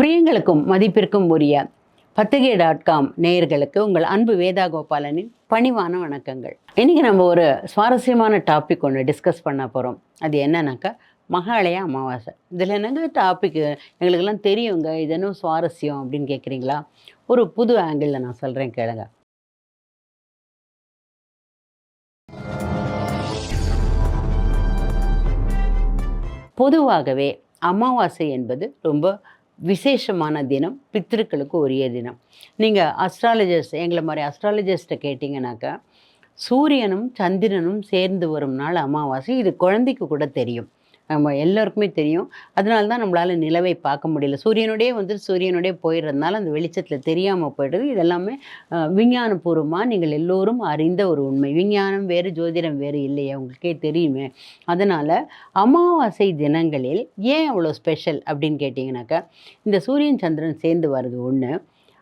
பிரியங்களுக்கும் மதிப்பிற்கும் உரிய பத்திரிகை டாட் காம் நேயர்களுக்கு உங்கள் அன்பு வேதா கோபாலனின் பணிவான வணக்கங்கள். இன்றைக்கி நம்ம ஒரு சுவாரஸ்யமான டாபிக் ஒன்று டிஸ்கஸ் பண்ண போகிறோம் அது என்னன்னாக்கா மகாலய அமாவாசை. இதில் என்னங்க டாபிக் எங்களுக்கெல்லாம் தெரியுங்க. இது என்ன சுவாரஸ்யம் அப்படின்னு கேட்குறீங்களா ஒரு புது ஆங்கிளில் நான் சொல்கிறேன் கேளுங்க. பொதுவாகவே அமாவாசை என்பது ரொம்ப விசேஷமான தினம் பித்திருக்களுக்கு உரிய தினம். நீங்கள் அஸ்ட்ராலஜர்ஸ் எங்களை மாதிரி அஸ்ட்ராலஜர்ஸ்ட்டை கேட்டிங்கனாக்கா சூரியனும் சந்திரனும் சேர்ந்து வரும் நாள் அமாவாசை. இது குழந்தைக்கு கூட தெரியும். நம்ம எல்லாருக்குமே தெரியும். அதனால தான் நம்மளால் நிலவை பார்க்க முடியல. சூரியனுடைய வந்து சூரியனுடைய போயிடுறதுனால அந்த வெளிச்சத்தில் தெரியாமல் போயிடுது. இதெல்லாமே விஞ்ஞானபூர்வமாக நீங்கள் எல்லோரும் அறிந்த ஒரு உண்மை. விஞ்ஞானம் வேறு ஜோதிடம் வேறு இல்லையே உங்களுக்கே தெரியுமே. அதனால் அமாவாசை தினங்களில் ஏன் அவ்வளோ ஸ்பெஷல் அப்படின்னு கேட்டிங்கனாக்கா இந்த சூரியன் சந்திரன் சேர்ந்து வர்றது ஒன்று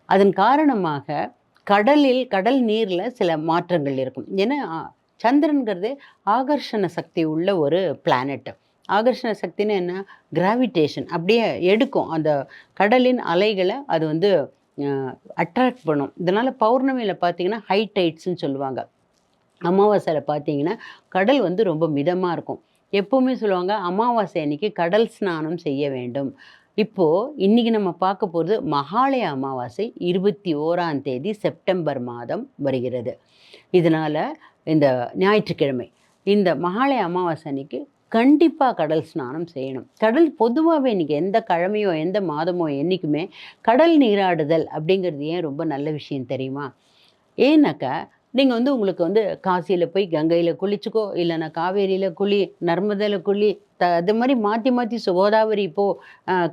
அதன் காரணமாக கடலில் கடல் நீரில் சில மாற்றங்கள் இருக்கும். ஏன்னா சந்திரன்கிறது ஆகர்ஷண சக்தி உள்ள ஒரு பிளானட் ஆகர்ஷண சக்தின்னு என்ன? கிராவிடேஷன் அப்படியே எடுக்கும். அந்த கடலின் அலைகளை அது வந்து அட்ராக்ட் பண்ணும். இதனால் பௌர்ணமியில் பார்த்தீங்கன்னா ஹை டைட்ஸ்ன்னு சொல்லுவாங்க. அமாவாசையில் பார்த்தீங்கன்னா கடல் வந்து ரொம்ப மிதமாக இருக்கும். எப்போவுமே சொல்லுவாங்க அமாவாசை அன்னைக்கு கடல் ஸ்நானம் செய்ய வேண்டும். இப்போது இன்றைக்கி நம்ம பார்க்க போகிறது மகாலய அமாவாசை இருபத்தி ஓராம் தேதி செப்டம்பர் மாதம் வருகிறது. இதனால் இந்த ஞாயிற்றுக்கிழமை இந்த மகாலய அமாவாசை அன்னைக்கு கண்டிப்பாக கடல் ஸ்நானம் செய்யணும். கடல் பொதுவாகவே இன்றைக்கி எந்த கிழமையோ எந்த மாதமோ என்றைக்குமே கடல் நீராடுதல் அப்படிங்கிறது ஏன் ரொம்ப நல்ல விஷயம் தெரியுமா? ஏன்னாக்கா நீங்கள் வந்து உங்களுக்கு வந்து காசியில் போய் கங்கையில் குளிச்சுக்கோ இல்லைன்னா காவேரியில் குளி நர்மதையில் குளி த அது மாதிரி மாற்றி மாற்றி சுகோதாவரி போ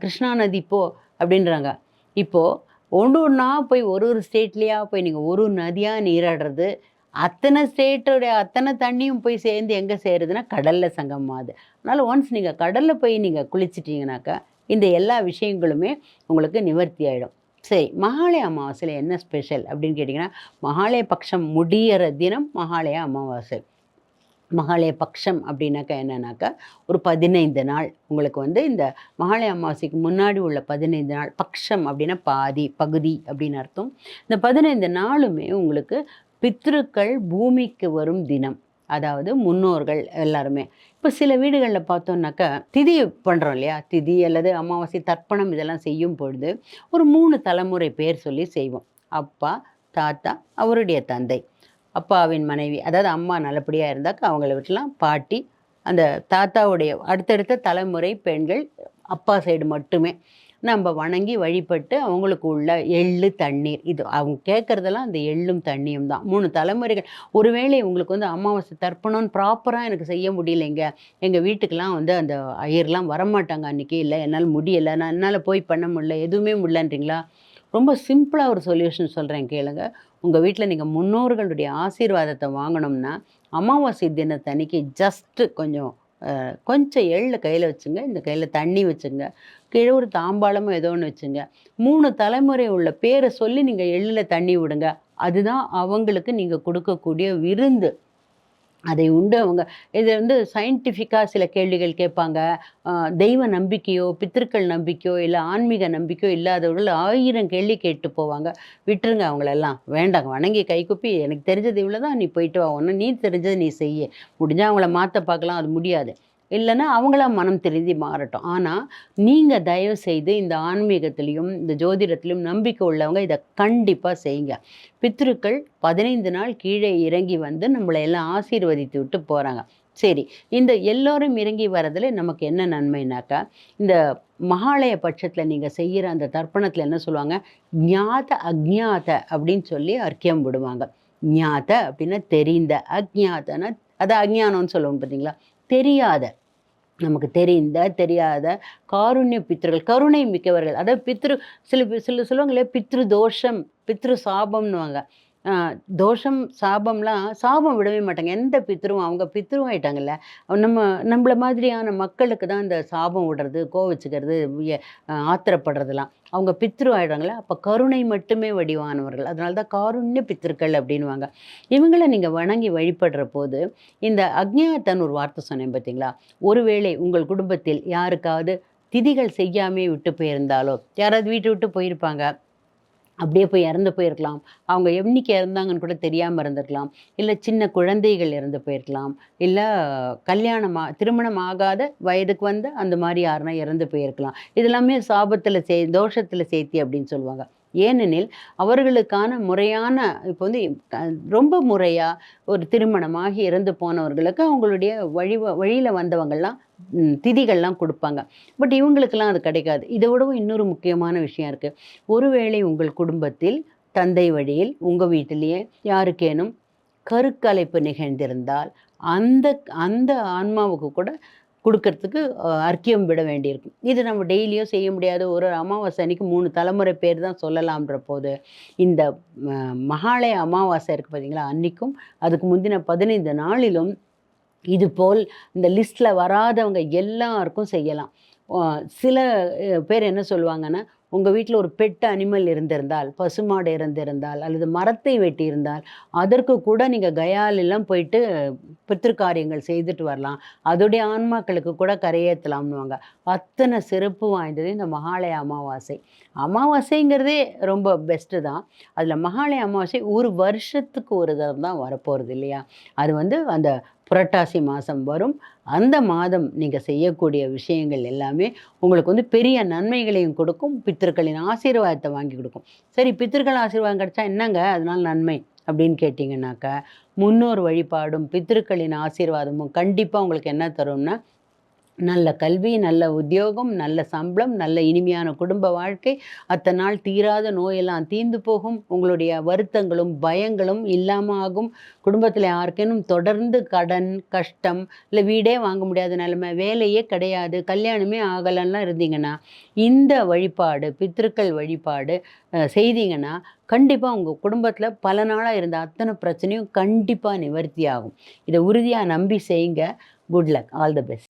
கிருஷ்ணா நதி போ அப்படின்றாங்க. இப்போது ஒன்று ஒன்றா போய் ஒரு ஒரு ஸ்டேட்லேயா போய் நீங்கள் ஒரு நதியாக நீராடுறது அத்தனை ஸ்டேட்டோடைய அத்தனை தண்ணியும் போய் சேர்ந்து எங்கே சேருதுன்னா கடலில் சங்கமாகுது அதனால் ஒன்ஸ் நீங்கள் கடலில் போய் நீங்கள் குளிச்சிட்டிங்கனாக்கா இந்த எல்லா விஷயங்களுமே உங்களுக்கு நிவர்த்தி ஆகிடும் சரி மகாலய அமாவாசையில் என்ன ஸ்பெஷல் அப்படின்னு கேட்டிங்கன்னா மகாலய பட்சம் முடியிற தினம் மகாலய அமாவாசை. மகாலய பட்சம் அப்படின்னாக்கா என்னன்னாக்கா ஒரு பதினைந்து நாள் உங்களுக்கு வந்து இந்த மகாலய அமாவாசைக்கு முன்னாடி உள்ள பதினைந்து நாள் பக்ஷம் அப்படின்னா பாதி பகுதி அப்படின்னு அர்த்தம். இந்த பதினைந்து நாளுமே உங்களுக்கு பித்ருக்கள் பூமிக்கு வரும் தினம். அதாவது முன்னோர்கள் எல்லாருமே. இப்போ சில வீடுகளில் பார்த்தோம்னாக்கா திதி பண்ணுறோம் இல்லையா? திதி அல்லது அமாவாசை தர்ப்பணம் இதெல்லாம் செய்யும் பொழுது ஒரு மூணு தலைமுறை பேர் சொல்லி செய்வோம். அப்பா தாத்தா அவருடைய தந்தை. அப்பாவின் மனைவி அதாவது அம்மா நல்லபடியாக இருந்தாக்கா அவங்கள விட்டுலாம் பாட்டி அந்த தாத்தாவுடைய அடுத்தடுத்த தலைமுறை பெண்கள் அப்பா சைடு மட்டுமே. நம்ம வணங்கி வழிபட்டு அவங்களுக்கு உள்ள எள்ளு தண்ணீர் இது அவங்க கேட்குறதெல்லாம் அந்த எள்ளும் தண்ணியும் தான். மூணு தலைமுறைகள். ஒருவேளை உங்களுக்கு வந்து அமாவாசை தர்ப்பணம்னு ப்ராப்பராக எனக்கு செய்ய முடியலைங்க. எங்கள் வீட்டுக்கெலாம் வந்து அந்த ஐயர்லாம் வரமாட்டாங்க அன்றைக்கி இல்லை என்னால் முடியலை. நான் என்னால் போய் பண்ண முடியல. எதுவுமே முடியலன்றீங்களா? ரொம்ப சிம்பிளாக ஒரு சொல்யூஷன் சொல்கிறேன் கேளுங்க. உங்கள் வீட்டில் நீங்கள் முன்னோர்களுடைய ஆசீர்வாதத்தை வாங்கணும்னா அமாவாசை தினத்தன்னைக்கு ஜஸ்ட்டு கொஞ்சம் கொஞ்சம் எள்ளு கையில் வச்சுங்க. இந்த கையில் தண்ணி வச்சுங்க. கீழே ஒரு தாம்பாளமும் ஏதோ ஒன்று வச்சுங்க. மூணு தலைமுறை உள்ள பேரை சொல்லி நீங்கள் எள்ளில் தண்ணி விடுங்க. அதுதான் அவங்களுக்கு நீங்கள் கொடுக்கக்கூடிய விருந்து. அதை உண்டு. அவங்க இது வந்து சயின்டிஃபிக்காக சில கேள்விகள் கேட்பாங்க. தெய்வ நம்பிக்கையோ பித்திருக்கள் நம்பிக்கையோ இல்லை ஆன்மீக நம்பிக்கையோ இல்லாதவர்கள் ஆயிரம் கேள்வி கேட்டு போவாங்க. விட்டுருங்க அவங்களெல்லாம். வேண்டாங்க வணங்கி கைக்குப்பி. எனக்கு தெரிஞ்சது இவ்வளோ தான் நீ போயிட்டு வா. ஒன்று நீ தெரிஞ்சது நீ செய்ய. முடிஞ்சால் அவங்கள மாற்ற பார்க்கலாம். அது முடியாது. இல்லைன்னா அவங்களா மனம் திருந்தி மாறட்டும். ஆனால் நீங்கள் தயவு செய்து இந்த ஆன்மீகத்திலையும் இந்த ஜோதிடத்திலையும் நம்பிக்கை உள்ளவங்க இதை கண்டிப்பாக செய்யுங்க. பித்ருக்கள் பதினைந்து நாள் கீழே இறங்கி வந்து நம்மளை எல்லாம் ஆசீர்வதித்து விட்டு போகிறாங்க சரி இந்த எல்லோரும் இறங்கி வரதுல நமக்கு என்ன நன்மைனாக்கா இந்த மகாலய பட்சத்தில் நீங்கள் செய்கிற அந்த தர்ப்பணத்தில் என்ன சொல்லுவாங்க? ஞாத அக்ஞாத அப்படின்னு சொல்லி அர்க்கியம் விடுவாங்க. ஞாத அப்படின்னா தெரிந்த அக்ஞாதனா அது அஜ்ஞானம்னு சொல்லுவோம் பார்த்தீங்களா? தெரியாத நமக்கு தெரிந்த தெரியாத காருண்ய பித்திருக்கள் கருணை மிக்கவர்கள். அதாவது பித்ரு சில பே- சில சொல்லுவாங்களே பித்ரு தோஷம் பித்ரு சாபம்னுவாங்க. தோஷம் சாபம்லாம் சாபம் விடவே மாட்டாங்க. எந்த பித்ருவும் அவங்க பித்ருவும் ஆயிட்டாங்கல்ல நம்ம நம்மளை மாதிரியான மக்களுக்கு தான் இந்த சாபம் விடுறது கோவச்சுக்கிறது ஆத்திரப்படுறதுலாம் அவங்க பித்ரு ஆயிடுறாங்களே அப்போ கருணை மட்டுமே வடிவானவர்கள். அதனால தான் காருண்ய பித்திருக்கள் அப்படின்வாங்க இவங்களை நீங்கள் வணங்கி வழிபடுற போது இந்த அக்ஞாத்தன் ஒரு வார்த்தை சொன்னேன் பார்த்தீங்களா ஒருவேளை உங்கள் குடும்பத்தில் யாருக்காவது திதிகள் செய்யாமே விட்டு போயிருந்தாலோ யாராவது வீட்டை விட்டு போயிருப்பாங்க. அப்படியே போய் இறந்து போயிருக்கலாம். அவங்க என்னைக்கு இறந்தாங்கன்னு கூட தெரியாமல் இருந்திருக்கலாம். இல்லை சின்ன குழந்தைகள் இறந்து போயிருக்கலாம். இல்லை கல்யாணம் ஆ- திருமணம் ஆகாத வயதுக்கு வந்து அந்த மாதிரி யாருன்னா இறந்து போயிருக்கலாம். இதெல்லாமே சாபத்தில் சே தோஷத்தில் சேர்த்தி அப்படின்னு சொல்லுவாங்க. ஏனெனில் அவர்களுக்கான முறையான இப்போ வந்து ரொம்ப முறையாக ஒரு திருமணமாகி இறந்து போனவர்களுக்கு அவங்களுடைய வழி வழியில் வந்தவங்கள்லாம் திதிகள்லாம் கொடுப்பாங்க. பட் இவங்களுக்கெல்லாம் அது கிடைக்காது. இதை விடவும் இன்னொரு முக்கியமான விஷயம் இருக்குது ஒருவேளை உங்கள் குடும்பத்தில் தந்தை வழியில் உங்கள் வீட்டிலேயே யாருக்கேனும் கருக்கலைப்பு நிகழ்ந்திருந்தால் அந்த அந்த ஆன்மாவுக்கு கூட கொடுக்கறதுக்கு அர்க்கியம் விட வேண்டியிருக்கும். இது நம்ம டெய்லியும் செய்ய முடியாத ஒரு அமாவாசை அன்னைக்கு மூணு தலைமுறை பேர் தான் சொல்லலாம்ன்ற போது இந்த மகாலய அமாவாசை இருக்குது பார்த்தீங்களா அன்றைக்கும் அதுக்கு முந்தின பதினைந்து நாளிலும் இது போல் இந்த லிஸ்ட்டில் வராதவங்க எல்லாருக்கும் செய்யலாம். சில பேர் என்ன சொல்லுவாங்கன்னா உங்கள் வீட்டில் ஒரு பெட் அனிமல் இருந்திருந்தால் பசுமாடு இருந்திருந்தால் அல்லது மரத்தை வெட்டியிருந்தால் அதற்கு கூட நீங்கள் கயாலெல்லாம் போயிட்டு பித்திருக்காரியங்கள் செய்துட்டு வரலாம். அதோடைய ஆன்மாக்களுக்கு கூட கரையேற்றலாம்னுவாங்க. அத்தனை சிறப்பு வாய்ந்தது இந்த மகாலய அமாவாசை. அமாவாசைங்கிறதே ரொம்ப பெஸ்ட்டு தான். அதில் மகாலய அமாவாசை ஒரு வருஷத்துக்கு ஒரு தடவை தான் வரப்போகிறது இல்லையா? அது வந்து அந்த புரட்டாசி மாதம் வரும். அந்த மாதம் நீங்கள் செய்யக்கூடிய விஷயங்கள் எல்லாமே உங்களுக்கு வந்து பெரிய நன்மைகளையும் கொடுக்கும். பித்திருக்களின் ஆசீர்வாதத்தை வாங்கி கொடுக்கும். சரி பித்திருக்கள் ஆசீர்வாதம் கிடைச்சா என்னங்க? அதனால் நன்மை அப்படின்னு கேட்டிங்கனாக்கா முன்னோர் வழிபாடும் பித்திருக்களின் ஆசீர்வாதமும் கண்டிப்பாக உங்களுக்கு என்ன தரும்னா நல்ல கல்வி நல்ல உத்தியோகம் நல்ல சம்பளம் நல்ல இனிமையான குடும்ப வாழ்க்கை. அத்தனை நாள் தீராத நோயெல்லாம் தீர்ந்து போகும். உங்களுடைய வருத்தங்களும் பயங்களும் இல்லாமல் ஆகும். குடும்பத்தில் யாருக்கேனும் தொடர்ந்து கடன் கஷ்டம் இல்லை வீடே வாங்க முடியாத நிலைமை வேலையே கிடையாது கல்யாணமே ஆகலன்னா இருந்தீங்கன்னா இந்த வழிபாடு பித்திருக்கள் வழிபாடு செய்தீங்கன்னா கண்டிப்பாக உங்கள் குடும்பத்தில் பல நாளாக இருந்த அத்தனை பிரச்சனையும் கண்டிப்பாக நிவர்த்தி ஆகும் இதை உறுதியாக நம்பி செய்யுங்க good luck all the best